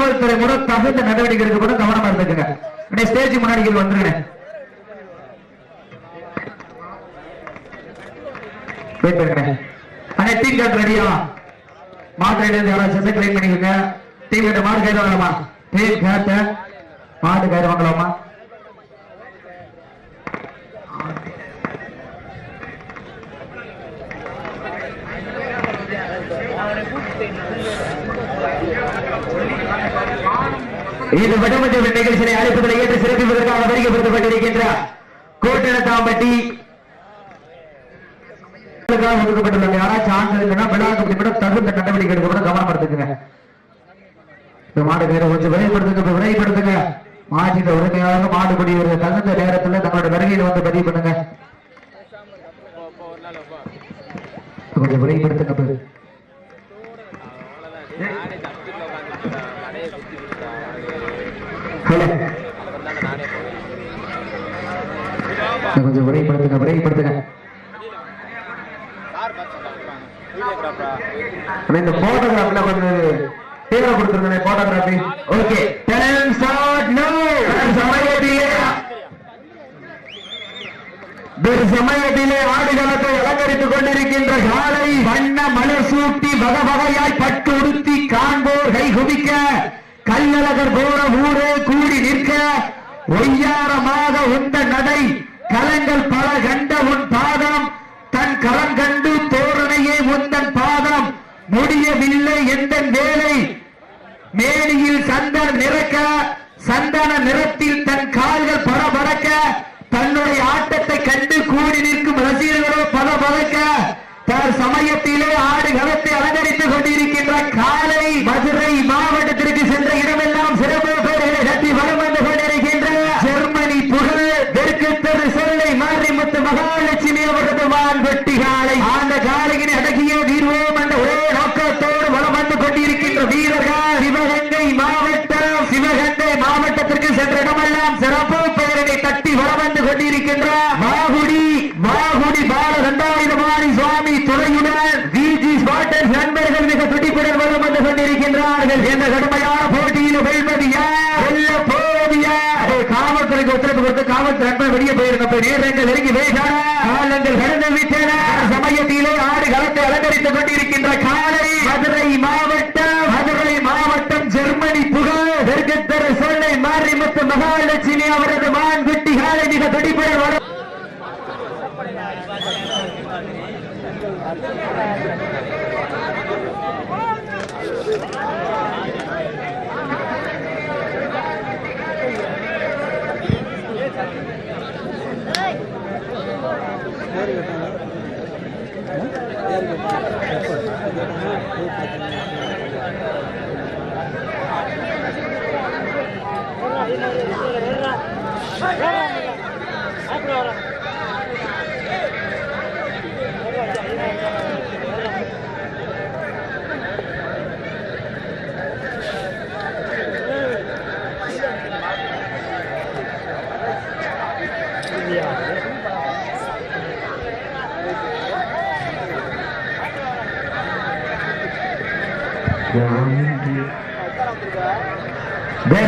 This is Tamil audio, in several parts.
காவல்துறை கூட தகுந்த நடவடிக்கை கூட கவனமா இருந்துக்குங்க. ஸ்டேஜ் முன்னாடி வந்துருங்க. வெயிட் பண்ணுங்க. அண்ணே டீம் கார்டு ரெடியா மாட்டு இருந்து யாராவது சென்னை கிளைம் பண்ணிக்கோங்க. டீம் கார்டு மாடு வாங்கலாமா? டீம் கார்டு மாடு வாங்கலாமா? இது வடமன்ற நிகழ்ச்சியை அழைப்புகளை ஏற்று சிறப்பிப்பதற்காக வருகைப்படுத்தப்பட்டிருக்கின்ற கோட்டனத்தாம்பட்டி ஒதுக்கப்பட்டுள்ளது யாராச்சும் ஆண்கள் இல்லைன்னா விளையாட்டு கூட தகுந்த நடவடிக்கை கவனம் எடுத்துக்கங்க இந்த மாடு பேரை கொஞ்சம் விரைவுபடுத்துங்க இப்ப விரைவுபடுத்துங்க. உரிமையாக மாடு தகுந்த நேரத்துல தங்களோட வருகையில வந்து பதிவு பண்ணுங்க. கொஞ்சம் கொஞ்சம் விரைப்படுத்துங்க விரைப்படுத்துங்க இந்த போட்டோகிராஃப்ல கொஞ்சம் தேவை கொடுத்துருங்க photography okay time start no சமயத்திலே ஒரு சமயத்திலே ஆடுகளத்தை அலங்கரித்துக் கொண்டிருக்கின்ற காலை வண்ண மலர் சூட்டி வகவகையாய் பட்டு உடுத்தி காண்போர் கை குவிக்க கல்லழகர் போற ஊரே கூடி நிற்க. ஒய்யாரமாக உந்த நடை கலங்கள் பல கண்ட உன் பாதம். தன் கரம் கண்டு தோரணையே உந்தன் பாதம். முடியவில்லை எந்த வேலை? மேனியில் சந்தன நிறக்க சந்தன நிறத்தில் தன் சமயத்திலே ஆடு களத்தை அலங்கரித்துக் கொண்டிருக்கின்ற காலை மதுரை மாவட்டத்திற்கு சென்ற இடமெல்லாம் சிறப்பு பேர்களை கட்டி வலம் வந்து கொண்டிருக்கின்ற ஜெர்மனி புகழ் தெற்கு தெரு சொல்லை மாரிமுத்து மகாலட்சுமி அவரது வான் வெட்டி காலை அந்த காலையினை அடக்கிய தீர்வோம் என்ற ஒரே நோக்கத்தோடு வலம் வந்து கொண்டிருக்கின்ற வீரர்கள் சிவகங்கை மாவட்டம் சிவகங்கை மாவட்டத்திற்கு சென்ற இடமெல்லாம் சிறப்பு பெயரினை தட்டி வலம் வந்து கொண்டிருக்கின்ற மாகுடி மாகுடி பால தண்டாயுதபாணி சுவாமி துறையுடன் விஜி ஸ்பாட்டர்ஸ் நண்பர்கள் மிக துடிப்புடன் வலம் வந்து கொண்டிருக்கின்றார்கள் என்ற கடுமையான போட்டியில் வெல்வது யார் வெல்ல போவது யார் காவல்துறைக்கு ஒத்துழைப்பு கொடுத்து காவல்துறை நண்பர் வெளியே போயிருந்த நேரங்கள் நெருங்கி வேகான காலங்கள் கடந்து விட்டன. சமயத்திலே ஆடு களத்தை அலங்கரித்துக் கொண்டிருக்கின்ற காலை மதுரை மாவட்டம் மதுரை மாவட்டம் ஜெர்மனி புகழ். தெற்கத்தர சொல்லை மாரிமுத்து மகாலட்சுமி அவரது மான் குட்டி காலை மிக துடிப்புடன் வரும்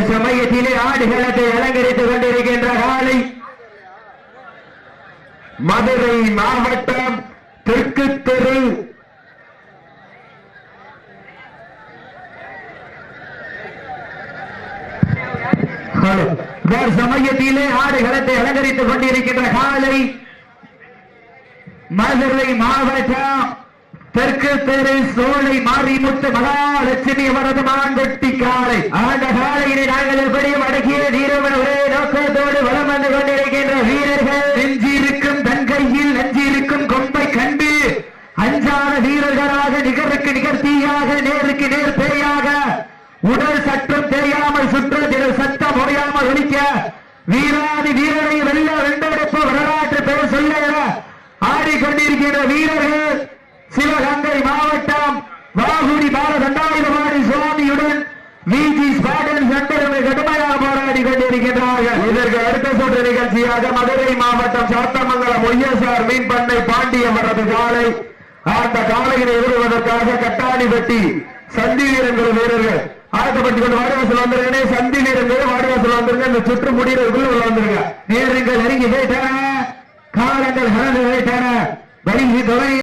சமயத்திலே ஆடுகளத்தை அலங்கரித்துக் கொண்டிருக்கின்ற காலை மதுரை மாவட்டம் தெற்கு தெரு. சமயத்திலே ஆடுகளத்தை அலங்கரித்துக் கொண்டிருக்கின்ற காலை மதுரை மாவட்டம் தெற்கு தெரு சோலை மாரிமுத்து மகாலட்சுமி அவரது மான்வெட்டி காலை அந்த காலையினை நாங்கள் எப்படியும் அடக்கிய தீரவன் ஒரே நோக்கத்தோடு வளம் வந்து கொண்டிருக்கின்ற வீரர்கள். நெஞ்சிருக்கும் தன் கையில் நெஞ்சிருக்கும் கொம்பை கண்டு அஞ்சான வீரர்களாக நிகருக்கு நிகர்த்தியாக நேருக்கு நேர் பேயாக உடல் சற்றும் தெரியாமல் சுற்றத்தில சத்தம் முறையாமல் ஒழிக்க வீராதி வீரர் சிவகங்கை மாவட்டம் வாகுடி பால தண்டாயுதபாணி சுவாமியுடன் விஜி ஸ்பாடன் சட்டரமை கடுமையாக போராடி கொண்டிருக்கிறார்கள் இதற்கு அடுத்த சுற்று நிகழ்ச்சியாக மதுரை மாவட்டம் சாத்தமங்கலம் ஒய்எஸ்ஆர் மீன் பண்ணை பாண்டியம் வரது காலை. அந்த காலையினை எதிர்வதற்காக கட்டாணிப்பட்டி சந்தி வீரர்கள் வீரர்கள் ஆயத்தப்பட்டுக் கொண்டு வாடிவாசல் வந்துருங்க சந்தி வீரர்கள் வாடிவாசல் வந்துருங்க இந்த சுற்று முடிகிறதுக்குள்ள உள்ள வந்துருங்க. நேரங்கள் நெருங்கி போயிட்டான. காலங்கள் கடந்து போயிட்டான. வரிசை தொலை